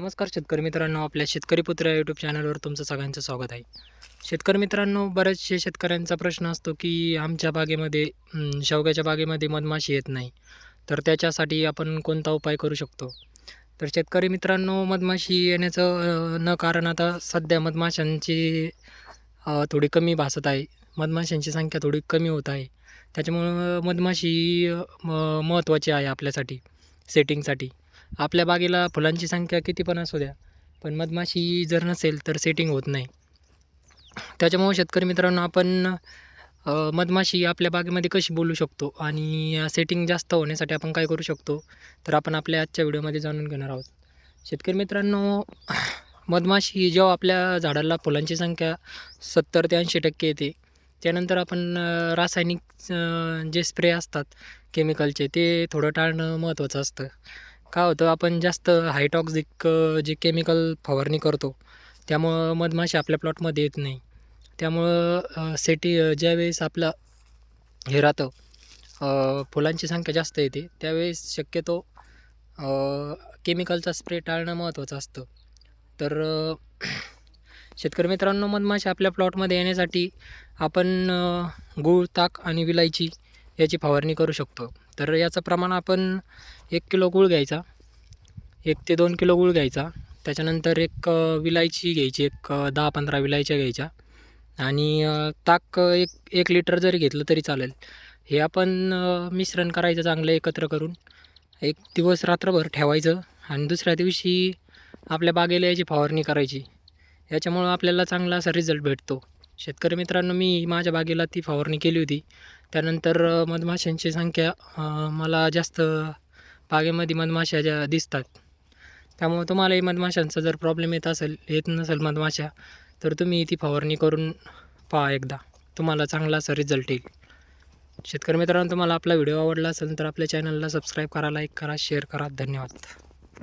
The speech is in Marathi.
नमस्कार शेतकरी मित्रांनो आपल्या शेतकरी पुत्र यूट्यूब चॅनलवर तुमचं सगळ्यांचं स्वागत आहे. शेतकरी मित्रांनो बऱ्याचशे शेतकऱ्यांचा प्रश्न असतो की आमच्या बागेमध्ये शेवग्याच्या बागेमध्ये मधमाशी येत नाही. तर त्याच्यासाठी आपण कोणता उपाय करू शकतो? तर शेतकरी मित्रांनो मधमाशी येण्याचं न कारण आता सध्या मधमाशांची थोडी कमी भासत आहे. मधमाशांची संख्या थोडी कमी होत आहे. त्याच्यामुळं मधमाशी म महत्त्वाची आहे आपल्यासाठी सेटिंगसाठी आपल्या बागेला फुलांची संख्या किती पण असू द्या पण मधमाशी जर नसेल तर सेटिंग होत नाही. त्याच्यामुळे शेतकरी मित्रांनो आपण मधमाशी आपल्या बागेमध्ये कशी बोलू शकतो आणि सेटिंग जास्त होण्यासाठी आपण काय करू शकतो तर आपण आपल्या आजच्या व्हिडिओमध्ये जाणून घेणार आहोत. शेतकरी मित्रांनो मधमाशी जेव्हा आपल्या झाडाला फुलांची संख्या सत्तर ते ऐंशी टक्के येते त्यानंतर आपण रासायनिक जे स्प्रे असतात केमिकलचे ते थोडं टाळणं महत्त्वाचं असतं. काय होतं आपण जास्त हायटॉक्झिक जे केमिकल फवारणी करतो त्यामुळं मधमाशी आपल्या प्लॉटमध्ये येत नाही. त्यामुळं सेटी ज्यावेळेस आपलं हे राहतं फुलांची संख्या जास्त येते त्यावेळेस शक्यतो केमिकलचा स्प्रे टाळणं महत्त्वाचं असतं. तर शेतकरी मित्रांनो मधमाशी आपल्या प्लॉटमध्ये येण्यासाठी आपण गूळ ताक आणि विलायची याची फवारणी करू शकतो. तर याचं प्रमाण आपण एक किलो गूळ घ्यायचा. एक ते दोन किलो गूळ घ्यायचा. त्याच्यानंतर एक विलायची घ्यायची एक दहा पंधरा विलायच्या घ्यायच्या. आणि ताक एक एक लिटर जरी घेतलं तरी चालेल. हे आपण मिश्रण करायचं चांगलं एकत्र करून. एक दिवस रात्रभर ठेवायचं आणि दुसऱ्या दिवशी आपल्या बागेला याची फवारणी करायची. याच्यामुळं आपल्याला चांगला असा रिझल्ट भेटतो. शेतकरी मित्रांनो मी माझ्या बागेला ती फवारणी केली होती. त्यानंतर मधमाशांची संख्या मला जास्त बागेमध्ये मधमाशा ज्या दिसतात त्यामुळे तुम्हालाही मधमाशांचा जर प्रॉब्लेम येत असेल येत नसेल मधमाशा तर तुम्ही ती फवारणी करून पहा एकदा. तुम्हाला चांगला असा रिझल्ट येईल. शेतकरी मित्रांनो तुम्हाला आपला व्हिडिओ आवडला असेल तर आपल्या चॅनलला सबस्क्राईब करा लाईक करा शेअर करा. धन्यवाद.